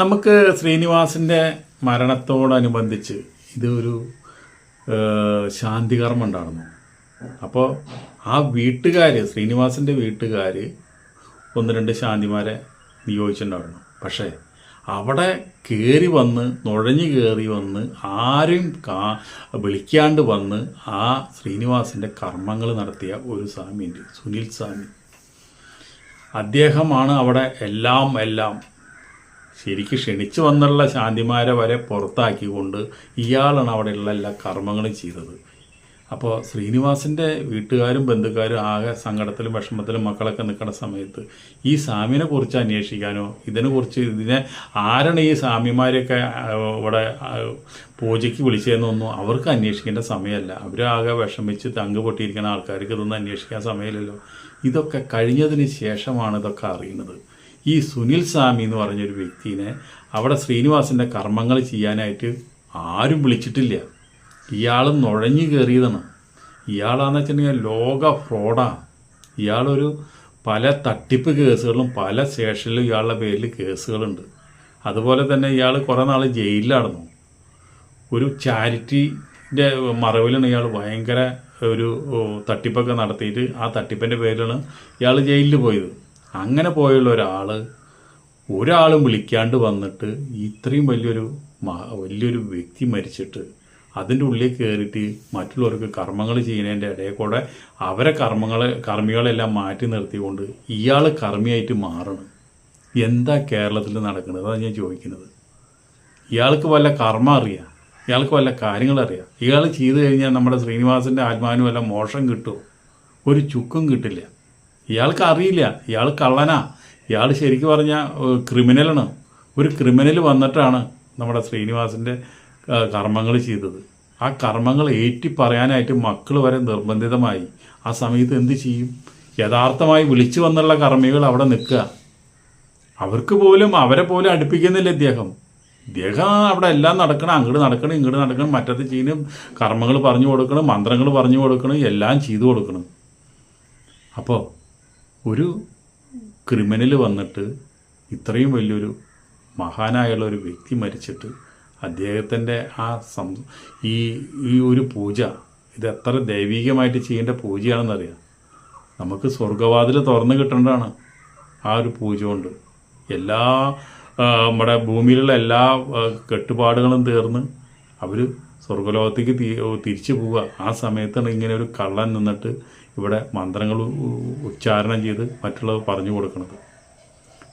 നമുക്ക് ശ്രീനിവാസിന്റെ മരണത്തോടനുബന്ധിച്ച് ഇതൊരു ശാന്തികർമ്മം ഉണ്ടായിരുന്നു. അപ്പോൾ ആ വീട്ടുകാർ ശ്രീനിവാസിന്റെ വീട്ടുകാർ ഒന്ന് രണ്ട് ശാന്തിമാരെ നിയോഗിച്ചിട്ടുണ്ടായിരുന്നു. പക്ഷേ അവിടെ കയറി വന്ന് നുഴഞ്ഞു കയറി വന്ന് ആരും കാ വിളിക്കാണ്ട് വന്ന് ആ ശ്രീനിവാസിന്റെ കർമ്മങ്ങൾ നടത്തിയ ഒരു സ്വാമിയുണ്ട് സുനിൽ സ്വാമി. അദ്ദേഹമാണ് അവിടെ എല്ലാം എല്ലാം ശരിക്ക് ക്ഷണിച്ചു വന്നുള്ള ശാന്തിമാരെ വരെ പുറത്താക്കിക്കൊണ്ട് ഇയാളാണ് അവിടെയുള്ള എല്ലാ കർമ്മങ്ങളും ചെയ്തത്. അപ്പോൾ ശ്രീനിവാസിന്റെ വീട്ടുകാരും ബന്ധുക്കാരും ആകെ സങ്കടത്തിലും വിഷമത്തിലും മക്കളൊക്കെ നിൽക്കുന്ന സമയത്ത് ഈ സാമിനെ കുറിച്ച് അന്വേഷിക്കാനോ ഇതിനെക്കുറിച്ച് ഇതിനെ ആരാണ് ഈ സ്വാമിമാരെയൊക്കെ ഇവിടെ പൂജയ്ക്ക് വിളിച്ചതെന്നൊന്നും അവർക്ക് അന്വേഷിക്കേണ്ട സമയമല്ല. അവരാകെ വിഷമിച്ച് തങ്ക് പൊട്ടിയിരിക്കുന്ന ആൾക്കാർക്ക് ഇതൊന്നും അന്വേഷിക്കാൻ സമയമില്ലല്ലോ. ഇതൊക്കെ കഴിഞ്ഞതിന് ശേഷമാണ് ഇതൊക്കെ അറിയുന്നത്. ഈ സുനിൽ സ്വാമി എന്ന് പറഞ്ഞൊരു വ്യക്തിനെ അവിടെ ശ്രീനിവാസിന്റെ കർമ്മങ്ങൾ ചെയ്യാനായിട്ട് ആരും വിളിച്ചിട്ടില്ല. ഇയാൾ നുഴഞ്ഞു കയറിയതാണ്. ഇയാളാന്ന് വെച്ചിട്ടുണ്ടെങ്കിൽ ലോക ഫ്രോഡാണ് ഇയാളൊരു പല തട്ടിപ്പ് കേസുകളും പല സ്റ്റേഷനിലും ഇയാളുടെ പേരിൽ കേസുകളുണ്ട്. അതുപോലെ തന്നെ ഇയാൾ കുറേ നാൾ ജയിലിലായിരുന്നു. ഒരു ചാരിറ്റിന്റെ മറവിലാണ് ഇയാൾ ഭയങ്കര ഒരു തട്ടിപ്പൊക്കെ നടത്തിയിട്ട് ആ തട്ടിപ്പിന്റെ പേരിലാണ് ഇയാൾ ജയിലിൽ പോയത്. അങ്ങനെ പോയുള്ള ഒരാൾ ഒരാളും വിളിക്കാണ്ട് വന്നിട്ട് ഇത്രയും വലിയൊരു വലിയൊരു വ്യക്തി മരിച്ചിട്ട് അതിന്റെ ഉള്ളിൽ കയറിയിട്ട് മറ്റുള്ളവർക്ക് കർമ്മങ്ങൾ ചെയ്യുന്നതിന്റെ ഇടയിൽ കൂടെ അവരെ കർമ്മങ്ങൾ കർമ്മികളെല്ലാം മാറ്റി നിർത്തിക്കൊണ്ട് ഇയാൾ കർമ്മിയായിട്ട് മാറണം. എന്താ കേരളത്തിൽ നടക്കുന്നത്? അതാണ് ഞാൻ ചോദിക്കുന്നത്. ഇയാൾക്ക് വല്ല കർമ്മം അറിയാം. ഇയാൾക്ക് വല്ല കാര്യങ്ങൾ അറിയാം. ഇയാൾ ചെയ്തു കഴിഞ്ഞാൽ നമ്മുടെ ശ്രീനിവാസന്റെ ആത്മാവിന് വല്ല മോശം കിട്ടുമോ? ഒരു ചുക്കും കിട്ടില്ല. ഇയാൾക്ക് അറിയില്ല. ഇയാൾ കള്ളനാ. ഇയാൾ ശരിക്കും പറഞ്ഞാൽ ക്രിമിനലാണ്. ഒരു ക്രിമിനൽ വന്നിട്ടാണ് നമ്മുടെ ശ്രീനിവാസിന്റെ കർമ്മങ്ങൾ ചെയ്തത്. ആ കർമ്മങ്ങൾ ഏറ്റി പറയാനായിട്ട് മക്കൾ വരെ നിർബന്ധിതമായി. ആ സമയത്ത് എന്ത് ചെയ്യും? യഥാർത്ഥമായി വിളിച്ചു വന്നുള്ള കർമ്മികൾ അവിടെ നിൽക്കുക. അവർക്ക് പോലും അവരെ പോലും അടുപ്പിക്കുന്നില്ല ഇദ്ദേഹം. ഇദ്ദേഹം അവിടെ എല്ലാം നടക്കണം അങ്ങോട്ട് നടക്കണം ഇങ്ങോട്ട് നടക്കണം മറ്റത് ചെയ്യണം കർമ്മങ്ങൾ പറഞ്ഞു കൊടുക്കണം മന്ത്രങ്ങൾ പറഞ്ഞു കൊടുക്കണം എല്ലാം ചെയ്തു കൊടുക്കണം. അപ്പോൾ ഒരു ക്രിമിനൽ വന്നിട്ട് ഇത്രയും വലിയൊരു മഹാനായുള്ള ഒരു വ്യക്തി മരിച്ചിട്ട് അദ്ദേഹത്തിന്റെ ആ സം ഈ ഈ ഒരു പൂജ ഇത് എത്ര ദൈവികമായിട്ട് ചെയ്യേണ്ട പൂജയാണെന്നറിയാം. നമുക്ക് സ്വർഗവാതിൽ തുറന്നു കിട്ടേണ്ടതാണ് ആ ഒരു പൂജ കൊണ്ട്. എല്ലാ നമ്മുടെ ഭൂമിയിലുള്ള എല്ലാ കെട്ടുപാടുകളും തീർന്ന് അവർ സ്വർഗലോകത്തേക്ക് തിരിച്ചു പോവുക. ആ സമയത്താണ് ഇങ്ങനെ ഒരു കള്ളൻ നിന്നിട്ട് ഇവിടെ മന്ത്രങ്ങൾ ഉച്ചാരണം ചെയ്ത് മറ്റുള്ളവർ പറഞ്ഞു കൊടുക്കുന്നത്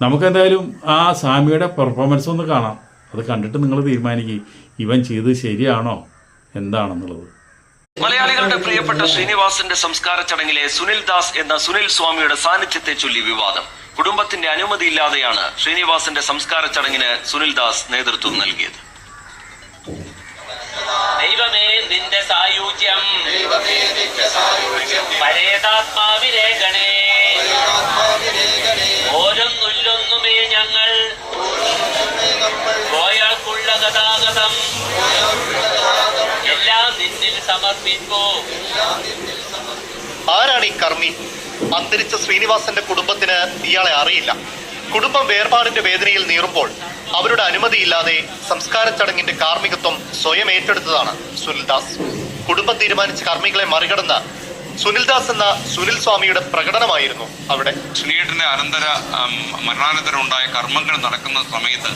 നമുക്കെന്തായാലും ആ സ്വാമിയുടെ പെർഫോമൻസ് ഒന്ന് കാണാം. അത് കണ്ടിട്ട് നിങ്ങൾ തീരുമാനിക്കുക ഇവൻ ചെയ്ത് ശരിയാണോ? എന്താണെന്നുള്ളത്. മലയാളികളുടെ പ്രിയപ്പെട്ട ശ്രീനിവാസന്റെ സംസ്കാര ചടങ്ങിലെ സുനിൽ ദാസ് എന്ന സുനിൽ സ്വാമിയുടെ സാന്നിധ്യത്തെ ചൊല്ലി വിവാദം. കുടുംബത്തിന്റെ അനുമതിയില്ലാതെയാണ് ശ്രീനിവാസന്റെ സംസ്കാര ചടങ്ങിന് സുനിൽ ദാസ് നേതൃത്വം നൽകിയത്. ദൈവമേ നിന്റെ സായുജ്യം. പരേതാത്മാവിരേഖണേ. ഓരോന്നൊല്ലൊന്നുമേ ഞങ്ങൾ പോയാൾക്കുള്ള ഗതാഗതം. എല്ലാം നിന്നിൽ സമർപ്പിക്കൂ. ആരാണ് ഈ കർമ്മി? അന്തരിച്ച ശ്രീനിവാസന്റെ കുടുംബത്തിന് ഇയാളെ അറിയില്ല. കുടുംബം വേർപാടിന്റെ വേദനയിൽ നീറുമ്പോൾ അവരുടെ അനുമതിയില്ലാതെ സംസ്കാര ചടങ്ങിന്റെ കാർമ്മികത്വം സ്വയം ഏറ്റെടുത്തതാണ് സുനിൽദാസ്. കുടുംബം തീരുമാനിച്ച കർമ്മികളെ മറികടന്ന് സുനിൽദാസ് എന്ന സുനിൽ സ്വാമിയുടെ പ്രകടനമായിരുന്നു അവിടെ. ശ്രീയേട്ടന്റെ അനന്തര മരണാനന്തരം ഉണ്ടായ കർമ്മങ്ങൾ നടക്കുന്ന സമയത്ത്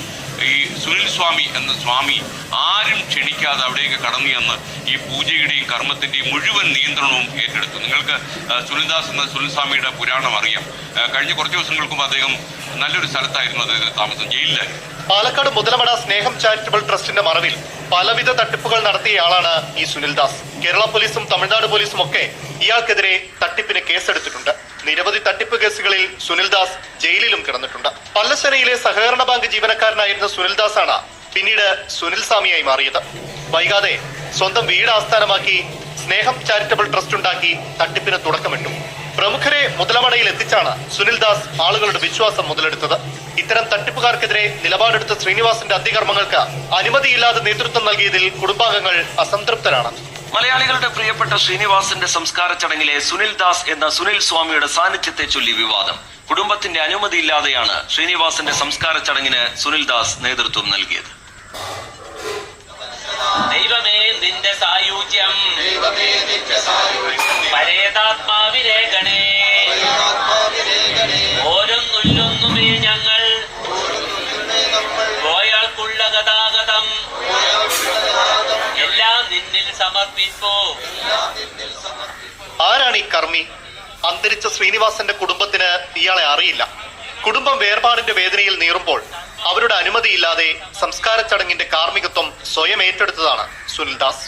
ഈ സുനിൽ സ്വാമി എന്ന സ്വാമി ആരും ക്ഷണിക്കാതെ അവിടേക്ക് കടന്നു ചെന്ന് ഈ പൂജയുടെയും കർമ്മത്തിന്റെയും മുഴുവൻ നിയന്ത്രണവും ഏറ്റെടുത്തു. നിങ്ങൾക്ക് സുനിൽദാസ് എന്ന സുനിൽ സ്വാമിയുടെ പുരാണം അറിയാം. കഴിഞ്ഞ കുറച്ച് ദിവസങ്ങൾക്കും അദ്ദേഹം നല്ലൊരു സ്ഥലത്തായിരുന്നു അദ്ദേഹം താമസം. ജയിലിലായിരുന്നു. പാലക്കാട് മുതലമട സ്നേഹം ചാരിറ്റബിൾ ട്രസ്റ്റിന്റെ മറവിൽ പലവിധ തട്ടിപ്പുകൾ നടത്തിയയാളാണ് ഈ സുനിൽദാസ്. കേരള പോലീസും തമിഴ്നാട് പോലീസും ഒക്കെ ഇയാൾക്കെതിരെ തട്ടിപ്പിന് കേസെടുത്തിട്ടുണ്ട്. നിരവധി തട്ടിപ്പ് കേസുകളിൽ സുനിൽദാസ് ജയിലിലും കിടന്നിട്ടുണ്ട്. പല്ലശ്ശേരിയിലെ സഹകരണ ബാങ്ക് ജീവനക്കാരനായിരുന്ന സുനിൽദാസ് ആണ് പിന്നീട് സുനിൽ സ്വാമിയായി മാറിയത്. വൈകാതെ സ്വന്തം വീട് ആസ്ഥാനമാക്കി സ്നേഹം ചാരിറ്റബിൾ ട്രസ്റ്റ് ഉണ്ടാക്കി തട്ടിപ്പിന് തുടക്കമിട്ടു. പ്രമുഖരെ മുതലമടയിൽ എത്തിച്ചാണ് സുനിൽദാസ് ആളുകളുടെ വിശ്വാസം മുതലെടുത്തത്. ഇത്തരം തട്ടിപ്പുകാർക്കെതിരെ നിലപാടെടുത്ത ശ്രീനിവാസിന്റെ അതികർമ്മങ്ങൾക്ക് അനുമതിയില്ലാതെ നേതൃത്വം നൽകിയതിൽ കുടുംബാംഗങ്ങൾ അസംതൃപ്തരാണ്. മലയാളികളുടെ പ്രിയപ്പെട്ട ശ്രീനിവാസന്റെ സംസ്കാര ചടങ്ങിലെ സുനിൽ ദാസ് എന്ന സുനിൽ സ്വാമിയുടെ സാന്നിധ്യത്തെ ചൊല്ലി വിവാദം. കുടുംബത്തിന്റെ അനുമതിയില്ലാതെയാണ് ശ്രീനിവാസന്റെ സംസ്കാര ചടങ്ങിന് സുനിൽ ദാസ് നേതൃത്വം നൽകിയത്. ദൈവമേ നിന്റെ സായുജ്യം. പരേതാത്മാവിരേഖണേ. ഓരോന്നൊല്ലൊന്നുമേ ഞങ്ങൾ. പോയാൾക്കുള്ള ഗതാഗതം. എല്ലാം നിന്നിൽ സമർപ്പിപ്പോ. ആരാണ് ഈ കർമ്മി? അന്തരിച്ച ശ്രീനിവാസന്റെ കുടുംബത്തിന് ഇയാളെ അറിയില്ല. കുടുംബം വേർപാടിന്റെ വേദനയിൽ നീറുമ്പോൾ അവരുടെ അനുമതിയില്ലാതെ സംസ്കാര ചടങ്ങിന്റെ കാർമ്മികത്വം സ്വയം ഏറ്റെടുത്തതാണ് സുനിൽദാസ്.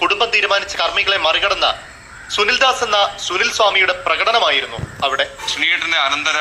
കുടുംബം തീരുമാനിച്ച കർമ്മികളെ മറികടന്ന് സുനിൽദാസ് എന്ന സുനിൽ സ്വാമിയുടെ പ്രകടനമായിരുന്നു അവിടെ. സുനിയേട്ടന്റെ അനന്തര